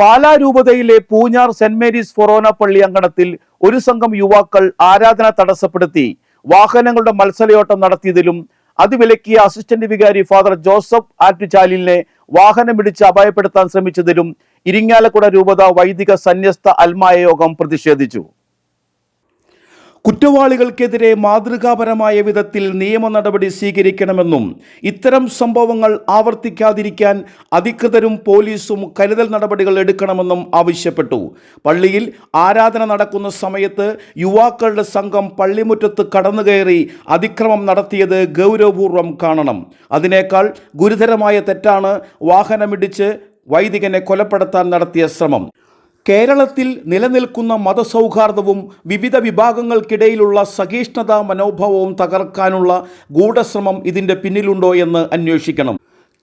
പാലാ രൂപതയിലെ Poonjar saint Mary's ഫൊറോന പള്ളി അങ്കണത്തിൽ ഒരു സംഘം യുവാക്കൾ ആരാധന തടസ്സപ്പെടുത്തി വാഹനങ്ങളുടെ മത്സരയോട്ടം നടത്തിയതിലും അത് വിലക്കിയ അസിസ്റ്റന്റ് വികാരി ഫാദർ ജോസഫ് ആറ്റുചാലിലിനെ വാഹനമിടിച്ച് അപായപ്പെടുത്താൻ ശ്രമിച്ചതിലും ഇരിങ്ങാലക്കുട രൂപത വൈദിക സന്യസ്ത അൽമായ യോഗം പ്രതിഷേധിച്ചു. കുറ്റവാളികൾക്കെതിരെ മാതൃകാപരമായ വിധത്തിൽ നിയമ നടപടി സ്വീകരിക്കണമെന്നും ഇത്തരം സംഭവങ്ങൾ ആവർത്തിക്കാതിരിക്കാൻ അധികൃതരും പോലീസും കരുതൽ നടപടികൾ എടുക്കണമെന്നും ആവശ്യപ്പെട്ടു. പള്ളിയിൽ ആരാധന നടക്കുന്ന സമയത്ത് യുവാക്കളുടെ സംഘം പള്ളിമുറ്റത്ത് കടന്നുകയറി അതിക്രമം നടത്തിയത് ഗൗരവപൂർവം കാണണം. അതിനേക്കാൾ ഗുരുതരമായ തെറ്റാണ് വാഹനമിടിച്ച് വൈദികനെ കൊലപ്പെടുത്താൻ നടത്തിയ ശ്രമം. കേരളത്തിൽ നിലനിൽക്കുന്ന മതസൗഹാർദ്ദവും വിവിധ വിഭാഗങ്ങൾക്കിടയിലുള്ള സഹിഷ്ണുതാ മനോഭാവവും തകർക്കാനുള്ള ഗൂഢശ്രമം ഇതിന്റെ പിന്നിലുണ്ടോ എന്ന് അന്വേഷിക്കണം.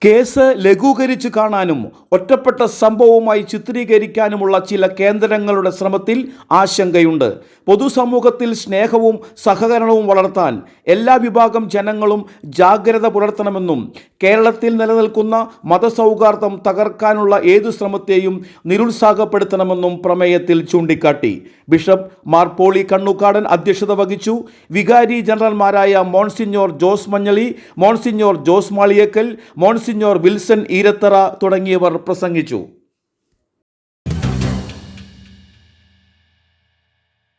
കേസ് ലഘൂകരിച്ച് കാണാനും ഒറ്റപ്പെട്ട സംഭവവുമായി ചിത്രീകരിക്കാനുമുള്ള ചില കേന്ദ്രങ്ങളുടെ ശ്രമത്തിൽ ആശങ്കയുണ്ട്. പൊതുസമൂഹത്തിൽ സ്നേഹവും സഹകരണവും വളർത്താൻ എല്ലാ വിഭാഗം ജനങ്ങളും ജാഗ്രത പുലർത്തണമെന്നും കേരളത്തിൽ നിലനിൽക്കുന്ന മതസൗഹാർദ്ദം തകർക്കാനുള്ള ഏതു ശ്രമത്തെയും നിരുത്സാഹപ്പെടുത്തണമെന്നും പ്രമേയത്തിൽ ചൂണ്ടിക്കാട്ടി. ബിഷപ്പ് മാർ പോളി കണ്ണുക്കാടൻ അധ്യക്ഷത വഹിച്ചു. വികാരി ജനറൽമാരായ monsignor Jose Manjali monsignor Jose Maliyekkal monsignor Wilson Eerathara തുടങ്ങിയവർ പ്രസംഗിച്ചു